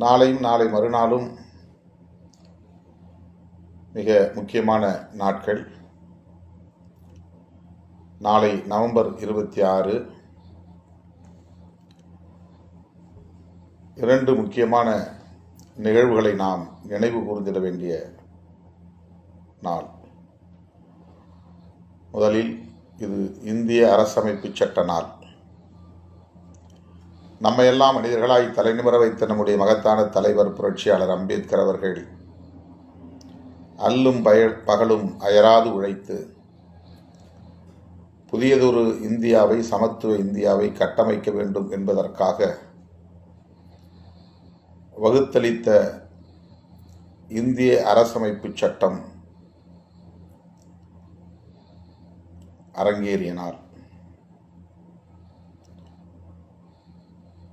நாளையும் நாளை மறுநாளும் மிக முக்கியமான நாட்கள். நாளை நவம்பர் இருபத்தி ஆறு. இரண்டு முக்கியமான நிகழ்வுகளை நாம் நினைவு கூர்ந்திட வேண்டிய நாள். முதலில் இது இந்திய அரசமைப்பு சட்ட நாள். நம்மையெல்லாம் மனிதர்களாய் தலைநிமிர வைத்த நம்முடைய மகத்தான தலைவர் புரட்சியாளர் அம்பேத்கர் அவர்கள். அல்லும் பய பகலும் அயராது உழைத்து புதியதொரு இந்தியாவை சமத்துவ இந்தியாவை கட்டமைக்க வேண்டும் என்பதற்காக வகுத்தளித்த இந்திய அரசமைப்பு சட்டம் அரங்கேறினார்.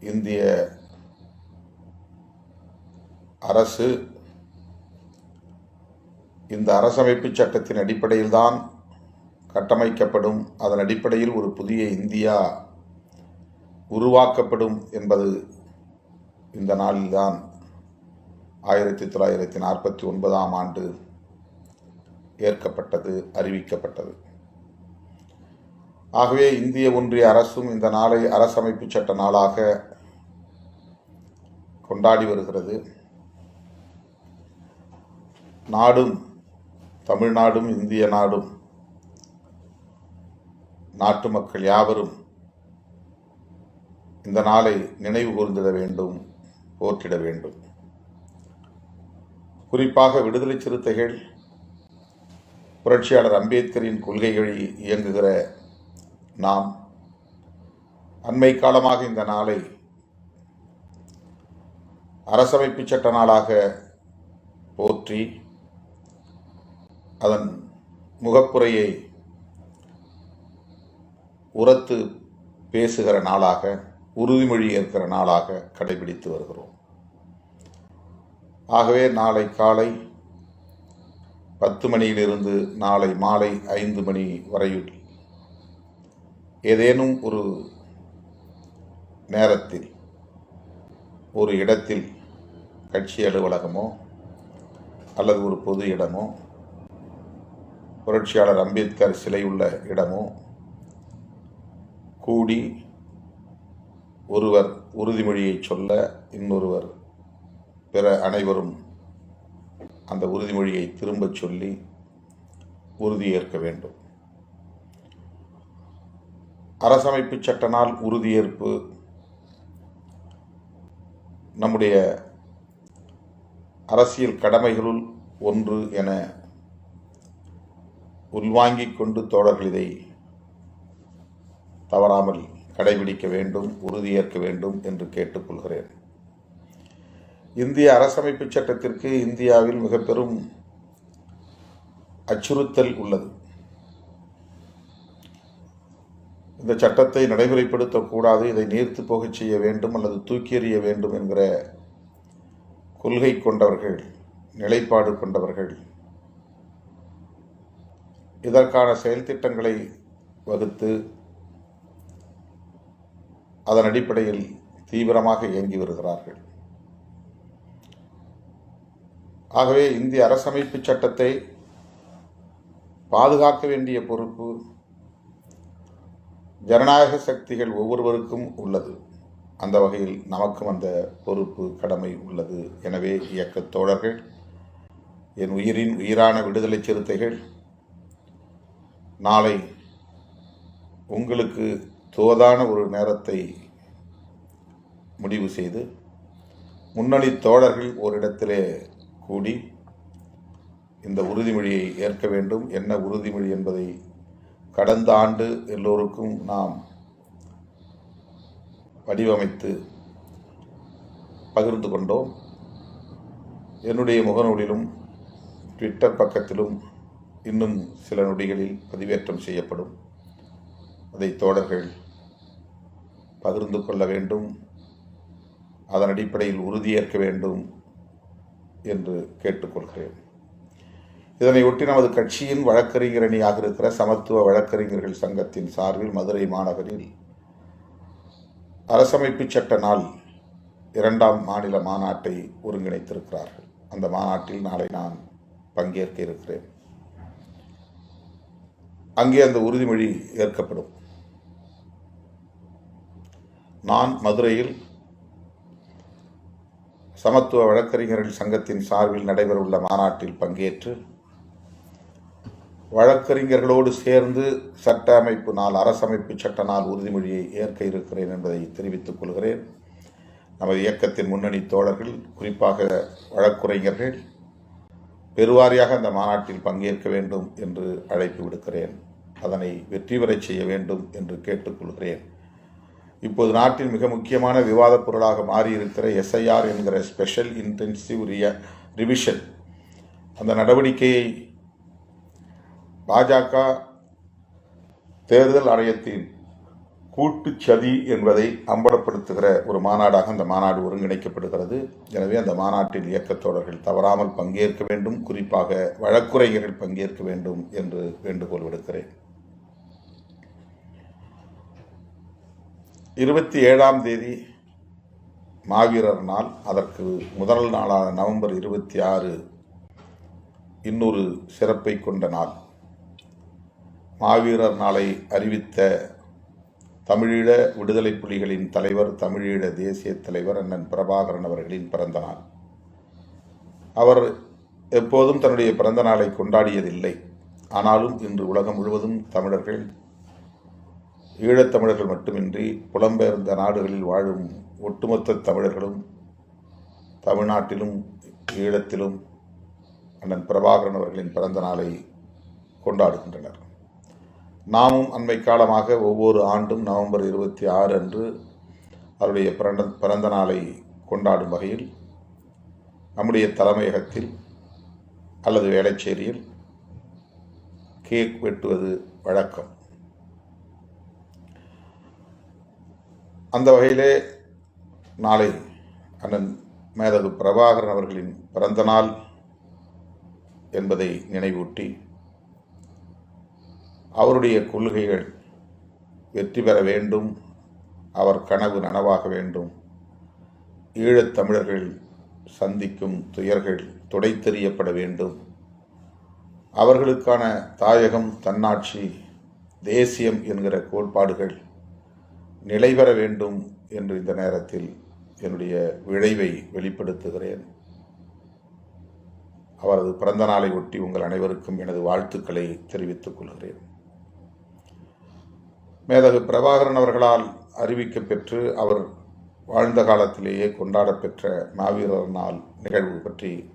இந்திய அரசு இந்த அரசமைப்பு சட்டத்தின் அடிப்படையில்தான் கட்டமைக்கப்படும். அதன் அடிப்படையில் ஒரு புதிய இந்தியா உருவாக்கப்படும் என்பது இந்த நாளில்தான் ஆயிரத்தி தொள்ளாயிரத்தி நாற்பத்தி ஒன்பதாம் ஆண்டு ஏற்கப்பட்டது அறிவிக்கப்பட்டது. ஆகவே இந்திய ஒன்றிய அரசும் இந்த நாளை அரசமைப்பு சட்ட நாளாக கொண்டாடி வருகிறது. நாடும் தமிழ்நாடும் இந்திய நாடும் நாட்டு மக்கள் யாவரும் இந்த நாளை நினைவு கூர்ந்திட வேண்டும் போற்றிட வேண்டும். குறிப்பாக விடுதலை சிறுத்தைகள் புரட்சியாளர் அம்பேத்கரின் கொள்கைகளில் இயங்குகிற நாம் அண்மை காலமாக இந்த நாளை அரசமைப்பு சட்ட நாளாக போற்றி அதன் முகப்புரையை உரத்து பேசுகிற நாளாக உறுதிமொழி ஏற்கிற நாளாக கடைபிடித்து வருகிறோம். ஆகவே நாளை காலை பத்து மணியிலிருந்து நாளை மாலை ஐந்து மணி வரையில் ஏதேனும் ஒரு நேரத்தில் ஒரு இடத்தில் கட்சி அலுவலகமோ அல்லது ஒரு பொது இடமோ புரட்சியாளர் அம்பேத்கர் சிலை உள்ள இடமோ கூடி ஒருவர் உறுதிமொழியை சொல்ல இன்னொருவர் பிற அனைவரும் அந்த உறுதிமொழியை திரும்பச் சொல்லி உறுதியேற்க வேண்டும். அரசமைப்பு சட்ட நாள் உறுதியேற்பு நம்முடைய அரசியல் கடமைகளுள் ஒன்று என உள்வாங்கிக் கொண்டு தோழர்கள் இதை தவறாமல் கடைபிடிக்க வேண்டும் உறுதியேற்க வேண்டும் என்று கேட்டுக்கொள்கிறேன் இந்திய அரசமைப்பு சட்டத்திற்கு இந்தியாவில் மிக பெரும் அச்சுறுத்தல் உள்ளது. இந்த சட்டத்தை நடைமுறைப்படுத்தக்கூடாது இதை நீர்த்து போகச் செய்ய வேண்டும் அல்லது தூக்கி எறிய வேண்டும் என்கிற கொள்கை கொண்டவர்கள் நிலைப்பாடு கொண்டவர்கள். இதற்கான செயல் திட்டங்களை வகுத்து அதன் அடிப்படையில் தீவிரமாக இயங்கி வருகிறார்கள். ஆகவே இந்திய அரசமைப்பு சட்டத்தை பாதுகாக்க வேண்டிய பொறுப்பு ஜனநாயக சக்திகள் ஒவ்வொருவருக்கும் உள்ளது. அந்த வகையில் நமக்கும் அந்த பொறுப்பு கடமை உள்ளது. எனவே இயக்கத் தோழர்கள் என் உயிரின் உயிரான விடுதலை சிறுத்தைகள் நாளை உங்களுக்கு தோதான ஒரு நேரத்தை முடிவு செய்து முன்னணி தோழர்கள் ஓரிடத்திலே கூடி இந்த உறுதிமொழியை ஏற்க வேண்டும். என்ன உறுதிமொழி என்பதை கடந்த ஆண்டு எல்லோருக்கும் நாம் வடிவமைத்து பகிர்ந்து கொண்டோம். என்னுடைய முகநூலிலும் ட்விட்டர் பக்கத்திலும் இன்னும் சில நொடிகளில் பதிவேற்றம் செய்யப்படும். அதை தோழர்கள் பகிர்ந்து கொள்ள வேண்டும். அதன் அடிப்படையில் உறுதியேற்க வேண்டும் என்று கேட்டுக்கொள்கிறேன். இதனையொட்டி நமது கட்சியின் வழக்கறிஞரணியாக இருக்கிற சமத்துவ வழக்கறிஞர்கள் சங்கத்தின் சார்பில் மதுரை மாநகரில் அரசமைப்பு சட்ட நாள் இரண்டாம் மாநில மாநாட்டை ஒருங்கிணைத்திருக்கிறார்கள். அந்த மாநாட்டில் நாளை நான் பங்கேற்க இருக்கிறேன். அங்கே அந்த உறுதிமொழி ஏற்கப்படும். நான் மதுரையில் சமத்துவ வழக்கறிஞர்கள் சங்கத்தின் சார்பில் நடைபெறவுள்ள மாநாட்டில் பங்கேற்று வழக்கறிஞர்களோடு சேர்ந்து சட்ட அமைப்பு நாள் அரசமைப்பு சட்ட நாள் உறுதிமொழியை ஏற்க இருக்கிறேன் என்பதை தெரிவித்துக் கொள்கிறேன். நமது இயக்கத்தின் முன்னணி தோழர்கள் குறிப்பாக வழக்குரைஞர்கள் பெருவாரியாக அந்த மாநாட்டில் பங்கேற்க வேண்டும் என்று அழைப்பு விடுக்கிறேன். அதனை வெற்றி பெறச் செய்ய வேண்டும் என்று கேட்டுக்கொள்கிறேன் இப்போது நாட்டின் மிக முக்கியமான விவாதப் பொருளாக மாறியிருக்கிற எஸ்ஐஆர் என்கிற ஸ்பெஷல் இன்டென்சிவ் ரிய ரிவிஷன். அந்த நடவடிக்கையை பாஜக தேர்தல் ஆணையத்தின் கூட்டுச் சதி என்பதை அம்பலப்படுத்துகிற ஒரு மாநாடாக அந்த மாநாடு ஒருங்கிணைக்கப்படுகிறது. எனவே அந்த மாநாட்டில் இயக்கத்தோழர்கள் தவறாமல் பங்கேற்க வேண்டும் குறிப்பாக வழக்குரைஞர்கள் பங்கேற்க வேண்டும் என்று வேண்டுகோள் விடுக்கிறேன். இருபத்தி ஏழாம் தேதி மாவீரர் நாள். அதற்கு முதல் நாளான நவம்பர் இருபத்தி ஆறு இன்னொரு சிறப்பை கொண்ட நாள். மாவீரர் நாளை அறிவித்த தமிழீழ விடுதலை புலிகளின் தலைவர் தமிழீழ தேசிய தலைவர் அண்ணன் பிரபாகரன் அவர்களின் பிறந்த நாள் அவர் எப்போதும் தன்னுடைய பிறந்த நாளை கொண்டாடியதில்லை. ஆனாலும் இன்று உலகம் முழுவதும் தமிழர்கள் ஈழத்தமிழர்கள் மட்டுமின்றி புலம்பெயர்ந்த நாடுகளில் வாழும் ஒட்டுமொத்த தமிழர்களும் தமிழ்நாட்டிலும் ஈழத்திலும் அண்ணன் பிரபாகரன் அவர்களின் பிறந்த நாளை கொண்டாடுகின்றனர். நாமும் அண்மை காலமாக ஒவ்வொரு ஆண்டும் நவம்பர் இருபத்தி ஆறு அன்று அவருடைய பிறந்த பிறந்த நாளை கொண்டாடும் வகையில் நம்முடைய தலைமையகத்தில் அல்லது வேளச்சேரியில் கேக் வெட்டுவது வழக்கம். அந்த வகையிலே நாளை அண்ணன் மேதகு பிரபாகரன் அவர்களின் பிறந்த நாள் என்பதை நினைவூட்டி அவருடைய கொள்கைகள் வெற்றி பெற வேண்டும் அவர் கனவு நனவாக வேண்டும். ஈழத் தமிழர்கள் சந்திக்கும் துயர்கள் துடைத்தெறியப்பட வேண்டும். அவர்களுக்கான தாயகம் தன்னாட்சி தேசியம் என்கிற கோட்பாடுகள் நிலை பெற வேண்டும் என்று இந்த நேரத்தில் என்னுடைய விளைவை வெளிப்படுத்துகிறேன். அவரது பிறந்த நாளை ஒட்டி உங்கள் அனைவருக்கும் எனது வாழ்த்துக்களை தெரிவித்துக் கொள்கிறேன். மேதகு பிரபாகரன் அவர்களால் அறிவிக்க பெற்று அவர் வாழ்ந்த காலத்திலேயே கொண்டாடப்பெற்ற மாவீரர் நாள் நிகழ்வு பற்றி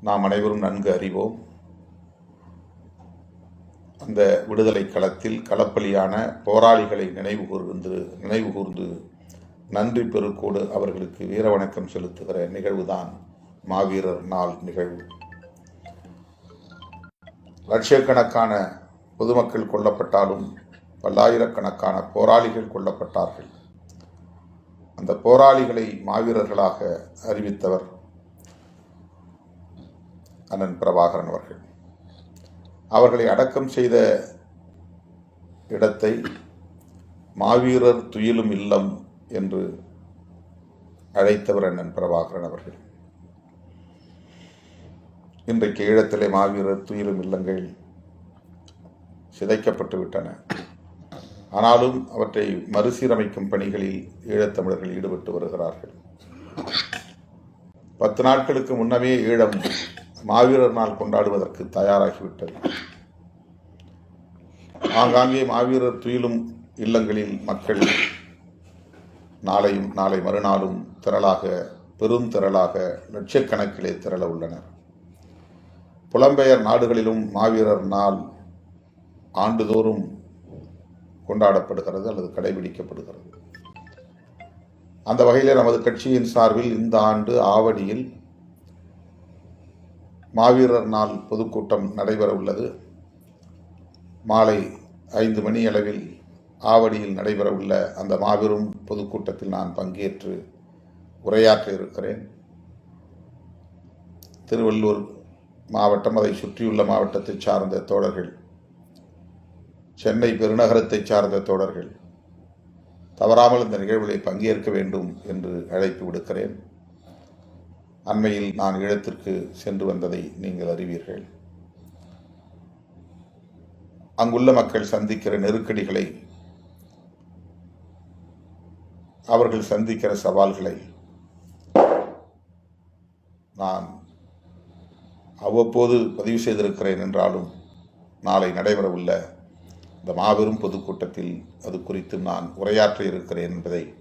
நாம் அனைவரும் நன்கு அறிவோம். அந்த விடுதலை களத்தில் களப்பலியான போராளிகளை நினைவு கூர்ந்து நினைவு கூர்ந்து நன்றி பெருக்கோடு அவர்களுக்கு வீர வணக்கம் செலுத்துகிற நிகழ்வுதான் மாவீரர் நாள் நிகழ்வு. லட்சக்கணக்கான பொதுமக்கள் கொல்லப்பட்டாலும் பல்லாயிரக்கணக்கான போராளிகள் கொல்லப்பட்டார்கள். அந்த போராளிகளை மாவீரர்களாக அறிவித்தவர் அண்ணன் பிரபாகரன் அவர்கள். அவர்களை அடக்கம் செய்த இடத்தை மாவீரர் துயிலும் இல்லம் என்று அழைத்தவர் அண்ணன் பிரபாகரன் அவர்கள். இன்றைக்கு ஈழத்திலே மாவீரர் துயிலும் இல்லங்கள் சிதைக்கப்பட்டு விட்டன. ஆனாலும் அவற்றை மறுசீரமைக்கும் பணிகளில் ஈழத்தமிழர்கள் ஈடுபட்டு வருகிறார்கள். பத்து நாட்களுக்கு முன்னமே ஈழம் மாவீரர் நாள் கொண்டாடுவதற்கு தயாராகிவிட்டது. ஆங்காங்கே மாவீரர் துயிலும் இல்லங்களில் மக்கள் நாளையும் நாளை மறுநாளும் திரளாக பெரும் திரளாக லட்சக்கணக்கிலே திரள உள்ளனர். புலம்பெயர் நாடுகளிலும் மாவீரர் நாள் ஆண்டுதோறும் கொண்டாடப்படுகிறது அல்லது கடைபிடிக்கப்படுகிறது. அந்த வகையில் நமது கட்சியின் சார்பில் இந்த ஆண்டு ஆவடியில் மாவீரர் நாள் பொதுக்கூட்டம் நடைபெற உள்ளது. மாலை ஐந்து மணி அளவில் ஆவடியில் நடைபெற உள்ள அந்த மாபெரும் பொதுக்கூட்டத்தில் நான் பங்கேற்று உரையாற்ற இருக்கிறேன். திருவள்ளூர் மாவட்டம் அதை சுற்றியுள்ள மாவட்டத்தை சார்ந்த தோழர்கள் சென்னை பெருநகரத்தை சார்ந்த தோழர்கள் தவறாமல் இந்த நிகழ்வுகளை பங்கேற்க வேண்டும் என்று அழைப்பு விடுக்கிறேன். அண்மையில் நான் இடத்திற்கு சென்று வந்ததை நீங்கள் அறிவீர்கள். அங்குள்ள மக்கள் சந்திக்கிற நெருக்கடிகளை அவர்கள் சந்திக்கிற சவால்களை நான் அவ்வப்போது பதிவு செய்திருக்கிறேன் என்றாலும் நாளை நடைபெறவுள்ள இந்த மாபெரும் பொதுக்கூட்டத்தில் அது குறித்து நான் உரையாற்ற இருக்கிறேன் என்பதை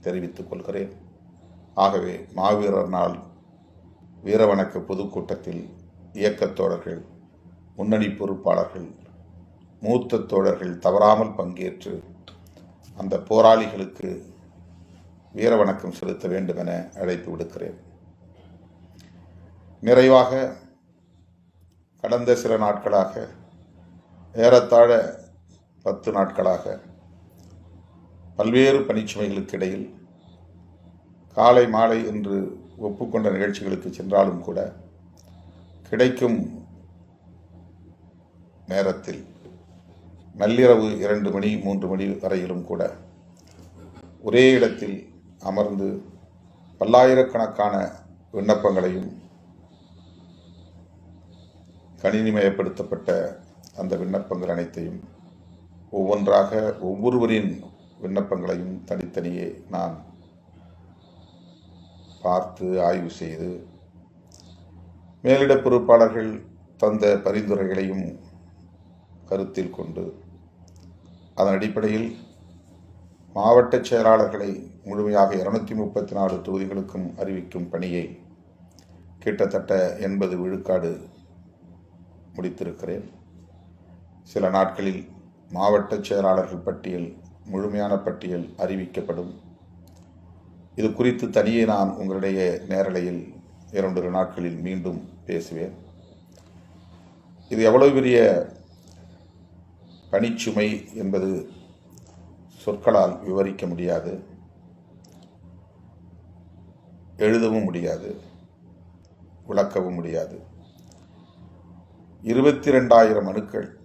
தெரிவித்துக் கொள்கிறேன். ஆகவே மாவீரர் நாள் வீரவணக்க பொதுக்கூட்டத்தில் இயக்கத் தோழர்கள் முன்னணி பொறுப்பாளர்கள் மூத்த தோழர்கள் தவறாமல் பங்கேற்று அந்த போராளிகளுக்கு வீரவணக்கம் செலுத்த வேண்டும் என அழைப்பு விடுக்கிறேன். நிறைவாக கடந்த சில நாட்களாக ஏறத்தாழ பத்து நாட்களாக பல்வேறு பணிச்சுமைகளுக்கு இடையில் காலை மாலை என்று ஒப்புக்கொண்ட நிகழ்ச்சிகளுக்கு சென்றாலும் கூட கிடைக்கும் நேரத்தில் நள்ளிரவு இரண்டு மணி மூன்று மணி வரையிலும் கூட ஒரே இடத்தில் அமர்ந்து பல்லாயிரக்கணக்கான விண்ணப்பங்களையும் கணினிமயப்படுத்தப்பட்ட அந்த விண்ணப்பங்கள் அனைத்தையும் ஒவ்வொன்றாக ஒவ்வொருவரின் விண்ணப்பங்களையும் தனித்தனியே நான் பார்த்து ஆய்வு செய்து மேலிட பொறுப்பாளர்கள் தந்த பரிந்துரைகளையும் கருத்தில் கொண்டு அதன் அடிப்படையில் மாவட்ட செயலாளர்களை முழுமையாக இருநூத்தி முப்பத்தி நாலு தொகுதிகளுக்கும் அறிவிக்கும் பணியை கிட்டத்தட்ட எண்பது விழுக்காடு முடித்திருக்கிறேன். சில நாட்களில் மாவட்ட செயலாளர்கள் பட்டியல் முழுமையான பட்டியல் அறிவிக்கப்படும். இது குறித்து தனியே நான் உங்களுடைய நேரலையில் இரண்டு நாட்களில் மீண்டும் பேசுவேன். இது எவ்வளவு பெரிய பணிச்சுமை என்பது சொற்களால் விவரிக்க முடியாது. எழுதவும் முடியாது. விளக்கவும் முடியாது. இருபத்தி ரெண்டாயிரம் அணுக்கள்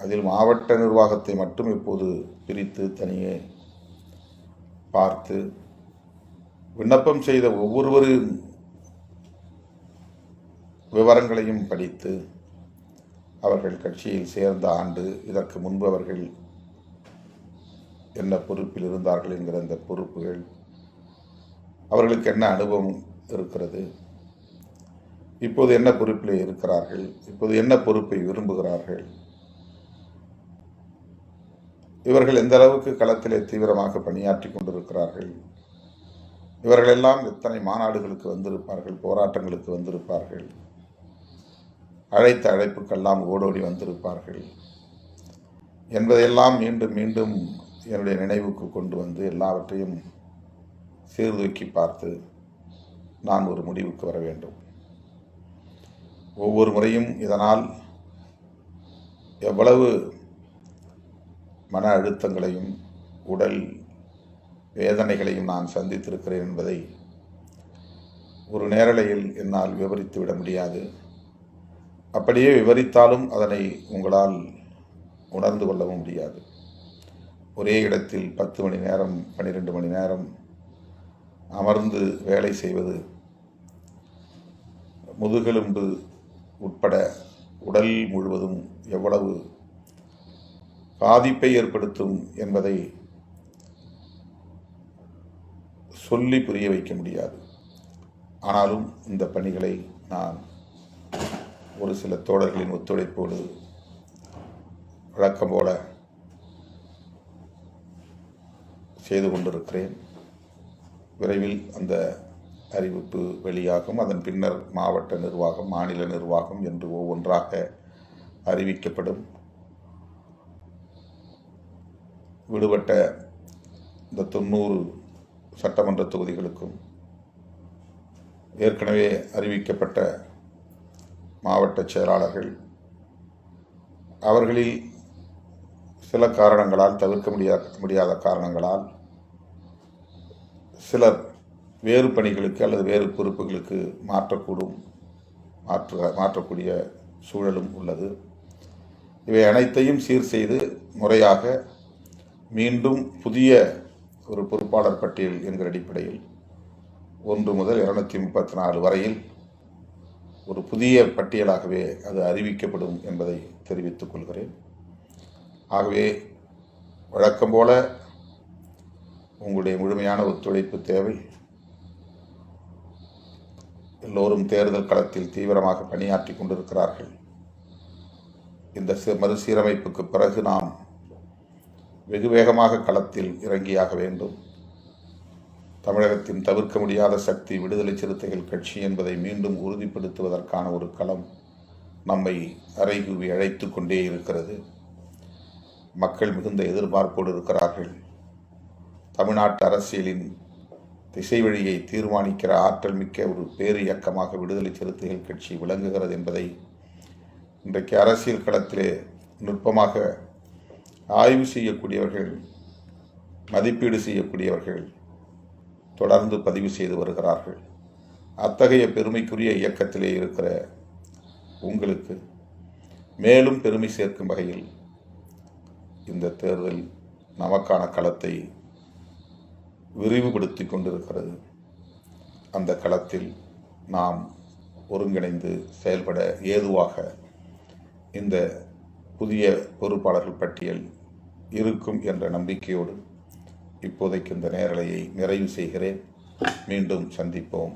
அதில் மாவட்ட நிர்வாகத்தை மட்டும் இப்போது பிரித்து தனியே பார்த்து விண்ணப்பம் செய்த ஒவ்வொருவரின் விவரங்களையும் படித்து அவர்கள் கட்சியில் சேர்ந்த ஆண்டு இதற்கு முன்பு அவர்கள் என்ன பொறுப்பில் இருந்தார்கள் என்கிற அந்த பொறுப்புகள் அவர்களுக்கு என்ன அனுபவம் இருக்கிறது இப்போது என்ன பொறுப்பில் இருக்கிறார்கள் இப்போது என்ன பொறுப்பை விரும்புகிறார்கள் இவர்கள் எந்த அளவுக்கு களத்திலே தீவிரமாக பணியாற்றி கொண்டிருக்கிறார்கள்? இவர்களெல்லாம் எத்தனை மாநாடுகளுக்கு வந்திருப்பார்கள்? போராட்டங்களுக்கு வந்திருப்பார்கள்? அழைத்த அழைப்புக்கெல்லாம் ஓடோடி வந்திருப்பார்கள்? என்பதையெல்லாம் மீண்டும் மீண்டும் என்னுடைய நினைவுக்கு கொண்டு வந்து எல்லாவற்றையும் சீர்தூக்கி பார்த்து நான் ஒரு முடிவுக்கு வர வேண்டும். ஒவ்வொரு முறையும் இதனால் எவ்வளவு மன அழுத்தங்களையும் உடல் வேதனைகளையும் நான் சந்தித்திருக்கிறேன் என்பதை ஒரு நேரலையில் என்னால் விவரித்து விட முடியாது. அப்படியே விவரித்தாலும் அதனை உங்களால் உணர்ந்து கொள்ளவும் முடியாது. ஒரே இடத்தில் பத்து மணி நேரம் பன்னிரெண்டு மணி நேரம் அமர்ந்து வேலை செய்வது முதுகெலும்பு உட்பட உடல் முழுவதும் எவ்வளவு பாதிப்பை ஏற்படுத்தும் என்பதை சொல்லி புரிய வைக்க முடியாது. ஆனாலும் இந்த பணிகளை நான் ஒரு சில தோழர்களின் ஒத்துழைப்போடு வழக்கம் போல செய்து கொண்டிருக்கிறேன். விரைவில் அந்த அறிவிப்பு வெளியாகும். அதன் பின்னர் மாவட்ட நிர்வாகம் மாநில நிர்வாகம் என்று ஒவ்வொன்றாக அறிவிக்கப்படும். விடுபட்ட இந்த தொண்ணூறு சட்டமன்ற தொகுதிகளுக்கும் ஏற்கனவே அறிவிக்கப்பட்ட மாவட்ட செயலாளர்கள் அவர்களில் சில காரணங்களால் தவிர்க்க முடியாத முடியாத காரணங்களால் சிலர் வேறு பணிகளுக்கு அல்லது வேறு பொறுப்புகளுக்கு மாற்றக்கூடும் மாற்ற மாற்றக்கூடிய சூழலும் உள்ளது. இவை அனைத்தையும் சீர் செய்து முறையாக மீண்டும் புதிய ஒரு பொறுப்பாளர் பட்டியல் என்கிற அடிப்படையில் ஒன்று முதல் இருநூத்தி முப்பத்தி நாலு வரையில் ஒரு புதிய பட்டியலாகவே அது அறிவிக்கப்படும் என்பதை தெரிவித்துக் கொள்கிறேன். ஆகவே வழக்கம் போல உங்களுடைய முழுமையான ஒத்துழைப்பு தேவை. எல்லோரும் தேர்தல் களத்தில் தீவிரமாக பணியாற்றி கொண்டிருக்கிறார்கள். இந்த மறுசீரமைப்புக்கு பிறகு நாம் வெகு வேகமாக களத்தில் இறங்கியாக வேண்டும். தமிழகத்தின் தவிர்க்க முடியாத சக்தி விடுதலை சிறுத்தைகள் கட்சி என்பதை மீண்டும் உறுதிப்படுத்துவதற்கான ஒரு களம் நம்மை அறைகூவி அழைத்து கொண்டே இருக்கிறது. மக்கள் மிகுந்த எதிர்பார்ப்போடு இருக்கிறார்கள். தமிழ்நாட்டு அரசியலின் திசை வழியை தீர்மானிக்கிற ஆற்றல் மிக்க ஒரு பேரு இயக்கமாக விடுதலை சிறுத்தைகள் கட்சி விளங்குகிறது என்பதை இன்றைக்கு அரசியல் களத்திலே நுட்பமாக ஆய்வு செய்யக்கூடியவர்கள் மதிப்பீடு செய்யக்கூடியவர்கள் தொடர்ந்து பதிவு செய்து வருகிறார்கள். அத்தகைய பெருமைக்குரிய இயக்கத்திலே இருக்கிற உங்களுக்கு மேலும் பெருமை சேர்க்கும் வகையில் இந்த தேர்தல் நமக்கான களத்தை விரிவுபடுத்தி கொண்டிருக்கிறது. அந்த களத்தில் நாம் ஒருங்கிணைந்து செயல்பட ஏதுவாக இந்த புதிய பொறுப்பாளர்கள் பட்டியல் இருக்கும் என்ற நம்பிக்கையோடு இப்போதைக்கு இந்த நேரலையை நிறைவு செய்கிறேன். மீண்டும் சந்திப்போம்.